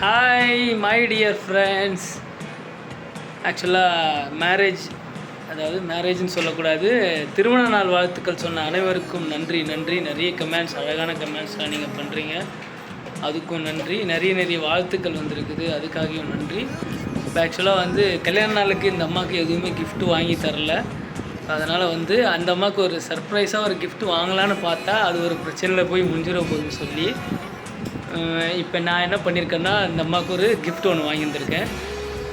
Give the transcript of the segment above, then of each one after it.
Hi my dear friends ஆக்சுவலாக marriage அதாவது மேரேஜ்னு சொல்லக்கூடாது திருமண நாள் வாழ்த்துக்கள் சொன்ன அனைவருக்கும் நன்றி நன்றி. நிறைய கமெண்ட்ஸ் அழகான கமெண்ட்ஸ்லாம் நீங்கள் பண்ணுறீங்க அதுக்கும் நன்றி. நிறைய நிறைய வாழ்த்துக்கள் வந்திருக்குது. அதுக்காகவும் நன்றி. இப்போ ஆக்சுவலாக வந்து கல்யாண நாளுக்கு இந்த அம்மாவுக்கு எதுவுமே கிஃப்ட்டு வாங்கி தரல. அதனால் வந்து அந்த அம்மாவுக்கு ஒரு சர்ப்ரைஸாக ஒரு கிஃப்ட் வாங்கலான்னு பார்த்தா அது ஒரு பிரச்சனையில் போய் முடிஞ்சிட போகுதுன்னு சொல்லி இப்போ நான் என்ன பண்ணியிருக்கேன்னா இந்த அம்மாவுக்கு ஒரு கிஃப்ட் ஒன்று வாங்கியிருந்துருக்கேன்.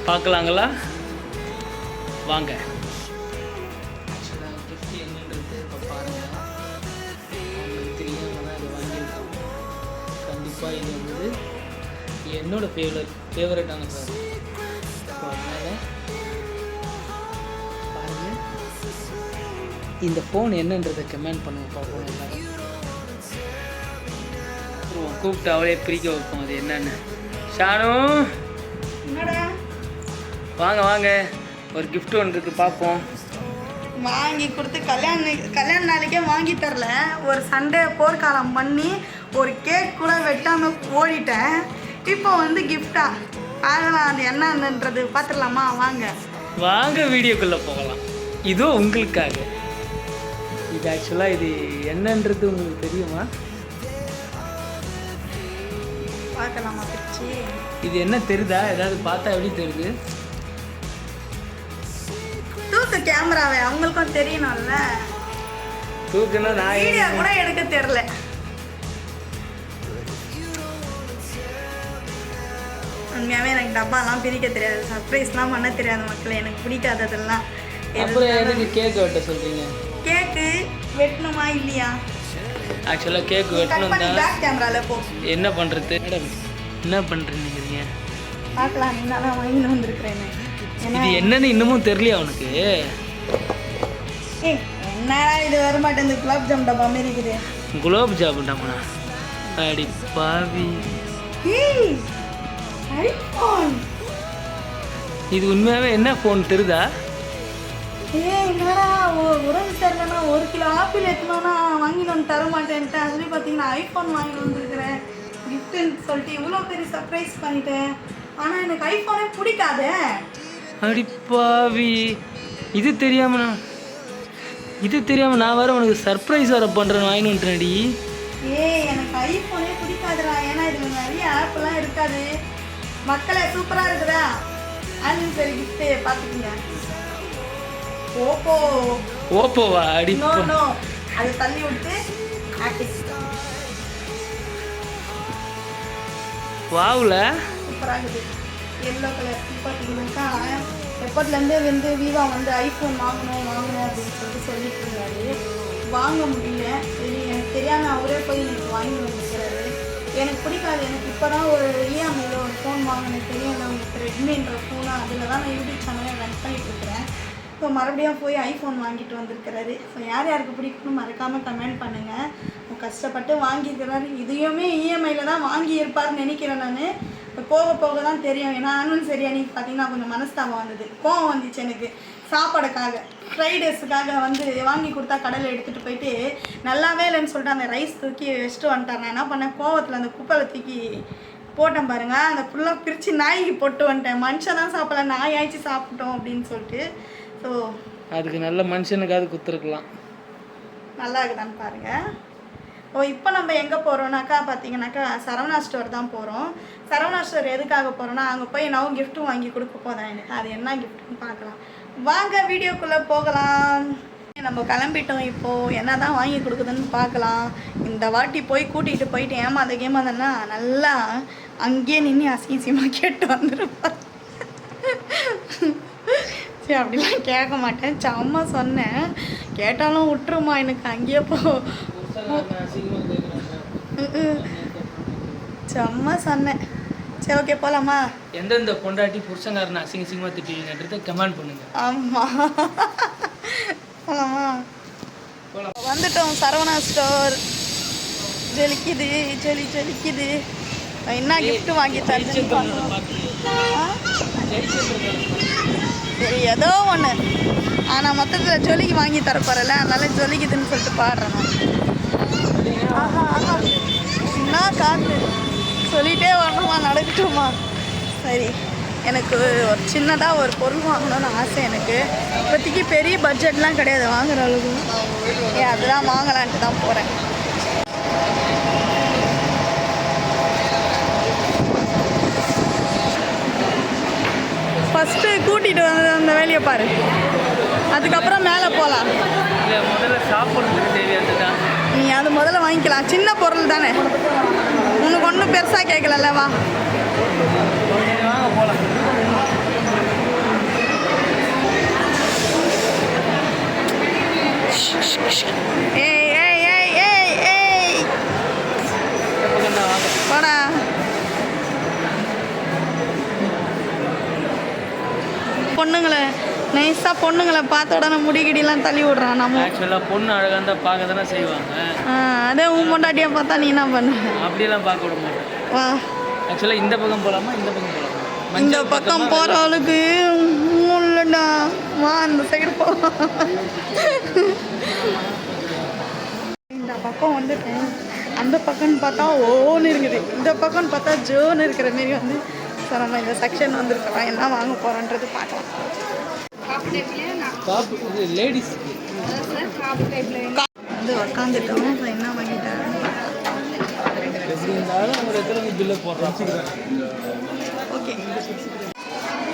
பார்க்கலாங்களா? வாங்க. வாங்கியிருக்கோம். கண்டிப்பாக இது வந்து என்னோட ஃபேவரட் ஃபேவரட்டான சார் அதனால் பாருங்க. இந்த ஃபோன் என்னன்றதை கமெண்ட் பண்ணுங்க பார்ப்போம் எல்லாரும். அப்புறம் கூப்பிட்டு அவளே பிரிக்க வைப்போம் அது என்னன்னு. ஷானு. வாங்க வாங்க. ஒரு gift ஒன்று இருக்கு பார்ப்போம் வாங்கி கொடுத்து கல்யாண கல்யாண நாளைக்கே வாங்கி தரல. ஒரு சண்டே போர்க்காலம் பண்ணி ஒரு கேக் கூட வெட்டாம ஓடிட்டேன். இப்போ வந்து கிஃப்டா பார்க்கலாம் அது என்னன்றது பார்த்துடலாமா வாங்க. வாங்க வீடியோக்குள்ளே போகலாம். இதோ உங்களுக்காக. இது ஆக்சுவலாக இது என்னன்றது உங்களுக்கு தெரியுமா? பார்க்கலாமா பிரிச்சு இது என்ன தெரியுதா ஏதாவது பார்த்தா எப்படி தெரியுது? தூக்கு கேமராவை அவங்களுக்கும் தெரியணும்ல. தூக்குன்னா நான் வீடியோ கூட எடுக்க தெரியல. உண்மையாகவே எனக்கு டப்பாலாம் பிரிக்க தெரியாது. சர்ப்ரைஸ்லாம் பண்ண தெரியாது மக்களே. எனக்கு பிடிக்காததெல்லாம். அப்புறம் எதுக்கு கேக் வெட்ட சொல்கிறீங்க கேக்கு வெட்டணுமா இல்லையா? ஆக்சுவலாக கேக் வெட்டணும் தான் என்ன பண்ணுறது மேடம் என்ன பண்ணுறீங்க பார்க்கலாம் நீ தான் வாங்கிட்டு வந்திருக்கிறேன்னு ஏன்னா இது என்னன்னு இன்னமும் தெரியலையா அவனுக்கு என்னடா இது வர மாட்டேங்குது குலாப் ஜாம் டப்பா மாதிரி இருக்குது. குலோப் ஜாமுன்டாமண்ணா அடி பாவி. இது உண்மையாகவே என்ன ஃபோன் தெரியுதா? ஏய் என்னடா ஒ- உடம்பு சரியில்லைனா ஒரு கிலோ ஆப்பிள் எடுத்துனா வாங்கிட்டு வந்து தர மாட்டேன்ட்டு அதுலேயே பார்த்தீங்கன்னா ஐஃபோன் வாங்கிட்டு வந்திருக்கிறேன் கிஃப்ட்டுன்னு சொல்லிட்டு இவ்வளோ பெரிய சர்ப்ரைஸ் பண்ணிட்டேன். ஆனால் எனக்கு ஐஃபோனே பிடிக்காதே. அடி பாவி. இது தெரியாம நான் இது தெரியாம நான் வேற உனக்கு சர்ப்ரைஸ் வேற பண்றேன் வாங்கிட்டு வந்துட்டேன்டி. ஏய் எனக்கு ஐஃபோனே பிடிக்காதுடா. ஏன்னா இதில் நிறைய ஆப்லாம் இருக்காது. மக்களே சூப்பராக இருக்குதா? அதுவும் சரி கிஃப்ட்டு பார்த்துக்குங்க ஓப்போ ஓப்போவா அடி நோ நோ அதை தள்ளி விட்டு வாவில்? சூப்பராக இருக்குது எல்லோ கலர் பார்த்தீங்கன்னாக்கா எப்போதுலேருந்தே வந்து வீவா வந்து ஐஃபோன் வாங்கணும் வாங்கணும் அப்படின்னு சொல்லிட்டு சொல்லிட்டு இருந்தாரு வாங்க முடியல. எனக்கு தெரியாமல் அவரே போய் எனக்கு வாங்கி வந்துருக்கிறாரு எனக்கு பிடிக்காது. எனக்கு இப்போ தான் ஒரு இஎம்ஐயில் ஒரு ஃபோன் வாங்கினேன். தெரியும் உங்களுக்கு ரெட்மின்ற ஃபோனாக அதில் தான் நான் யூடியூப் சேனலே ரன் இப்போ மறுபடியும் போய் ஐஃபோன் வாங்கிட்டு வந்திருக்கிறாரு. ஸோ யார் யாருக்கு பிடிக்கும்னு மறக்காமல் கமெண்ட் பண்ணுங்கள் கஷ்டப்பட்டு வாங்கியிருக்கிறாரு. இதையுமே இஎம்ஐயில் தான் வாங்கியிருப்பாருன்னு நினைக்கிறேன் நான். இப்போ போக போக தான் தெரியும். ஏன்னா ஆனுவல் சரி அன்னைக்கு பார்த்தீங்கன்னா கொஞ்சம் மனஸ்தாபம் வந்தது. கோவம் வந்துச்சு எனக்கு. சாப்பாடுக்காக ஃப்ரைட் ரைஸுக்காக வந்து வாங்கி கொடுத்தா கடையில் எடுத்துகிட்டு போயிட்டு நல்லாவே இல்லைன்னு சொல்லிட்டு அந்த ரைஸ் தூக்கி வச்சுட்டு வந்துட்டார். நான் என்ன பண்ணேன்? கோவத்தில் அந்த குப்பையில் தூக்கி போட்டேன் பாருங்க. அந்த ஃபுல்லாக பிரித்து நாய்க்கு போட்டு வந்துட்டேன். மனுஷன் தான் சாப்பிடல. நாய் ஆயிடுச்சு சாப்பிட்டோம் அப்படின்னு சொல்லிட்டு. அதுக்கு நல்ல மனுஷனுக்காவது குத்துருக்கலாம். நல்லா இருக்குதான்னு பாருங்க. ஓ இப்போ நம்ம எங்கே போகிறோம்னாக்கா பார்த்தீங்கன்னாக்கா சரவணா ஸ்டோர் தான் போகிறோம் சரவணா ஸ்டோர் எதுக்காக போகிறோன்னா அங்கே போய் நான் கிஃப்ட்டும் வாங்கி கொடுக்க போகிறேன் எனக்கு அது என்ன கிஃப்ட்னு பார்க்கலாம் வாங்க வீடியோக்குள்ளே போகலாம். நம்ம கிளம்பிட்டோம் இப்போது என்ன தான் வாங்கி கொடுக்குதுன்னு பார்க்கலாம் இந்த வாட்டி போய் கூட்டிகிட்டு போயிட்டு ஏமாந்த ஏமாந்தன்னா நல்லா அங்கேயே நின்று அசிங்கசியமாக கேட்டு வந்துருப்பா சரி அப்படிலாம் கேட்க மாட்டேன். செம்ம சொன்னேன். கேட்டாலும் விட்டுருமா எனக்கு அங்கேயே போ. ம்ம். செம்ம சொன்னேன். சரி ஓகே போகலாமா எந்தெந்த பொண்டாட்டி புருஷங்காரனை அசிங்க அசிங்கமாக திட்டுவீங்கன்றதை கமெண்ட் பண்ணுங்க. ஆமாம் போகலாமா போலாம். வந்துட்டோம் சரவணா ஸ்டோர் ஜொலிக்குது ஜொலி ஜொலிக்குது. என்ன gift வாங்கி. ஆ? சரி ஏதோ ஒன்று ஆனால் மொத்தத்தில் ஜொலிக்கு வாங்கி தரப்போறல அதனால ஜொலிக்குதுன்னு சொல்லிட்டு பாடுறேன் நான். ஆஹா ஆஹா. என்ன காற்று சொல்லிகிட்டே வரணுமா நடக்கட்டுமா? சரி எனக்கு ஒரு சின்னதாக ஒரு பொருள் வாங்கணும்னு ஆசை எனக்கு. இப்போதைக்கு பெரிய பட்ஜெட்லாம் கிடையாது வாங்குற அளவுக்கு. ஏ அதெல்லாம் வாங்கலான்ட்டு தான் போகிறேன் ஃபஸ்ட்டு கூட்டிகிட்டு வந்து அந்த வேலையை பாரு. அதுக்கப்புறம் மேலே போகலாம். நீ அது முதல்ல வாங்கிக்கலாம். சின்ன பொருள் தானே. உனக்கு ஒன்றும் பெருசாக கேட்கலல்ல வா. ஏய் ஏய் ஏய் ஏய் ஏய். போடா. பொண்ணுங்களை நைஸாக பொண்ணுங்களை பார்த்த உடனே முடிகிடிலாம் தள்ளி விடுறான். நம்ம ஆக்சுவலாக பொண்ணு அழகாக இருந்தால் பார்க்க தானே செய்வாங்க. அதே உன் பொண்டாட்டியை பார்த்தா நீ என்ன பண்ண? அப்படியெல்லாம் பார்க்க விட மாட்டேன். வா. ஆக்சுவலாக இந்த பக்கம் போகலாமா இந்த பக்கம் போகலாமா இந்த பக்கம் போகிற ஆளுக்கு இல்லைடா வா அந்த சைடு போ இந்த பக்கம் வந்துட்டேன் அந்த பக்கம்னு பார்த்தா ஓன்னு இருக்குது. இந்த பக்கம்னு பார்த்தா ஜோன்னு இருக்கிற மாரி வந்து ஸோ நம்ம இந்த செக்ஷன் வந்துருக்கிறோம் என்ன வாங்க போகிறோன்றது பார்க்கலாம். லேடிஸ்க்கு வந்து உக்காந்துட்டோம். ஸோ என்ன போடுறோம் ஓகே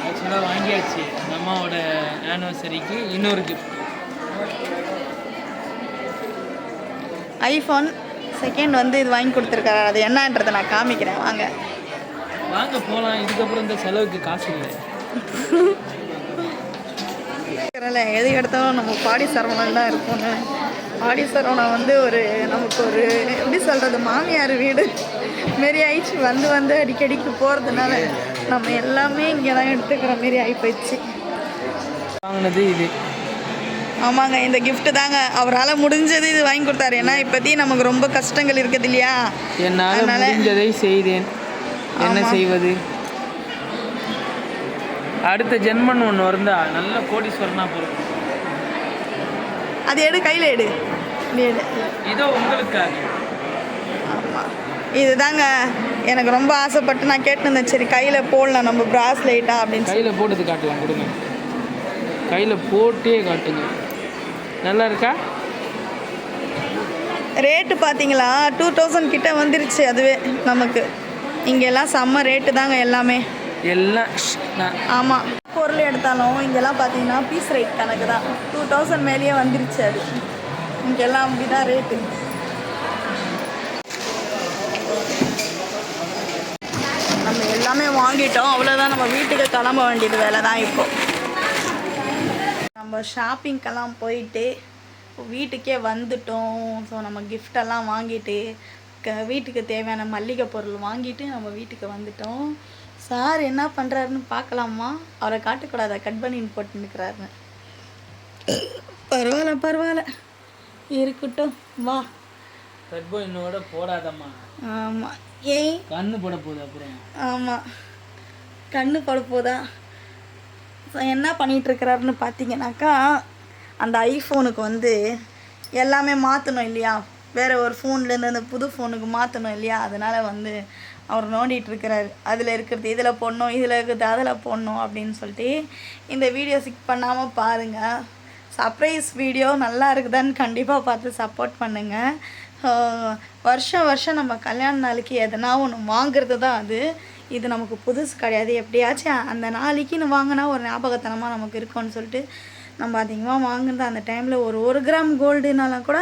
ஆக்சுவலாக வாங்கியாச்சு. நம்ம அம்மாவோட ஆனிவர்சரிக்கு இன்னொரு கிஃப்ட் ஐஃபோன் செகண்ட் வந்து இது வாங்கி கொடுத்துருக்காரு. அது என்னன்றதை நான் காமிக்கிறேன். வாங்க. வாங்க போகலாம் இதுக்கப்புறம் இந்த செலவுக்கு காசு இல்லை. எது எடுத்தாலும் நம்ம பாடி சரவணன் தான் இருக்கும்னு. பாடி சரவணன் வந்து ஒரு நமக்கு ஒரு எப்படி சொல்கிறது மாமியார் வீடு. மாரி ஆயிடுச்சு. வந்து வந்து அடிக்கடிக்கு போகிறதுனால நம்ம எல்லாமே இங்கே தான் எடுத்துக்கிற மாரி ஆகி போயிடுச்சு. வாங்கினது இது. ஆமாங்க இந்த gift தாங்க. அவரால் முடிஞ்சது இது வாங்கி கொடுத்தாரு. ஏன்னா இப்போதைக்கு நமக்கு ரொம்ப கஷ்டங்கள் இருக்குது இல்லையா? என்னால் முடிஞ்சதை செய்தேன். என்ன. செய்வது? அடுத்த ஜென்மன் ஒன்று இருந்தா நல்ல கோடீஸ்வரனா போகும் அது எடு கையில் எடு. இதோ உங்களுக்காக. இதுதாங்க எனக்கு ரொம்ப ஆசைப்பட்டு நான் கேட்டுருந்தேன். சரி கையில் போடலாம் நம்ம பிராஸ்லைட்டா அப்படின்னு. கையில் போட்டது காட்டலாம் கொடுங்க. கையில் போட்டே காட்டுங்க. நல்லா இருக்கா? ரேட்டு பார்த்தீங்களா? டூ தௌசண்ட் கிட்ட வந்துருச்சு அதுவே நமக்கு. இங்கெல்லாம் செம்ம ரேட்டு தாங்க எல்லாமே. எல்லாம் ஆமாம் பொருள் எடுத்தாலும் இங்கெல்லாம் பார்த்தீங்கன்னா பீஸ் ரேட் கணக்கு தான். டூ தௌசண்ட் மேலேயே வந்துருச்சு அது. இங்கெல்லாம் அப்படி தான் ரேட்டு நம்ம எல்லாமே வாங்கிட்டோம். அவ்வளோதான் நம்ம வீட்டுக்கு கிளம்ப வேண்டியது வேலை தான் இப்போ. நம்ம ஷாப்பிங்க்கெல்லாம் போயிட்டு வீட்டுக்கே வந்துட்டோம். ஸோ நம்ம கிஃப்டெல்லாம் வாங்கிட்டு வீட்டுக்கு தேவையான மல்லிகை பொருள் வாங்கிட்டு நம்ம வீட்டுக்கு வந்துட்டோம். சார் என்ன பண்ணுறாருன்னு பார்க்கலாமா? அவரை காட்டக்கூடாதா? கட் பண்ணின்னு போட்டுன்னுக்கிறாருன்னு பரவாயில்ல பரவாயில்ல. இருக்கட்டும். வா. தர்போ என்னோட போடாதம்மா. ஆமாம் ஏய். கண்ணு போட போகுது அப்புறம். ஆமாம் கண்ணு பட போதா? என்ன பண்ணிட்டு இருக்கிறாருன்னு பார்த்தீங்கன்னாக்கா அந்த ஐஃபோனுக்கு வந்து எல்லாமே மாற்றணும் இல்லையா? வேறு ஒரு ஃபோன்லேருந்து அந்த புது ஃபோனுக்கு மாற்றணும் இல்லையா? அதனால் வந்து அவர் நோண்டிட்டு இருக்கிறாரு. அதில் இருக்கிறது இதில் போடணும் இதில் இருக்கிறது அதில் போடணும் அப்படின்னு சொல்லிட்டு இந்த வீடியோ சிக் பண்ணாமல் பாருங்கள் சர்ப்ரைஸ் வீடியோ நல்லா இருக்குதான்னு கண்டிப்பாக பார்த்து சப்போர்ட் பண்ணுங்கள் வருஷம் வருஷம் நம்ம கல்யாண நாளைக்கு எதனா ஒன்று வாங்குறது தான் அது. இது நமக்கு புதுசு கிடையாது. எப்படியாச்சும் அந்த நாளைக்குன்னு வாங்கினா ஒரு ஞாபகத்தனமாக நமக்கு இருக்கும்னு சொல்லிட்டு நம்ம அதிகமாக வாங்குறது அந்த டைமில் ஒரு ஒரு கிராம் கோல்டுனாலும் கூட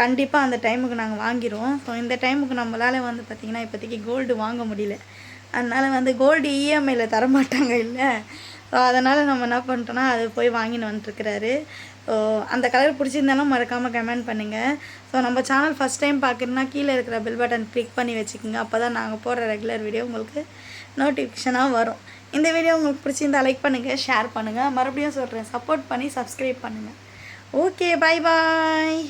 கண்டிப்பாக அந்த டைமுக்கு நாங்கள் வாங்கிடுவோம் ஸோ இந்த டைமுக்கு நம்மளால் வந்து பார்த்திங்கன்னா இப்போதைக்கு கோல்டு வாங்க முடியல. அதனால் வந்து கோல்டு இஎம்ஐயில் தரமாட்டாங்க இல்லை. ஸோ அதனால் நம்ம என்ன பண்ணிட்டோம்னா அது போய் வாங்கின்னு வந்துட்டுருக்கிறாரு அந்த கலர் பிடிச்சிருந்தாலும் மறக்காமல் கமெண்ட் பண்ணுங்கள் ஸோ நம்ம சேனல் ஃபஸ்ட் டைம் பார்க்குறதுனா கீழே இருக்கிற பெல் பட்டன் கிளிக் பண்ணி வச்சுக்கோங்க. அப்போ தான் நாங்கள் போடுற ரெகுலர் வீடியோ உங்களுக்கு நோட்டிஃபிகேஷனாக வரும். இந்த வீடியோ உங்களுக்கு பிடிச்சிருந்தா லைக் பண்ணுங்கள் ஷேர் பண்ணுங்கள் மறுபடியும் சொல்கிறேன் சப்போர்ட் பண்ணி சப்ஸ்கிரைப் பண்ணுங்கள் ஓகே பை பாய்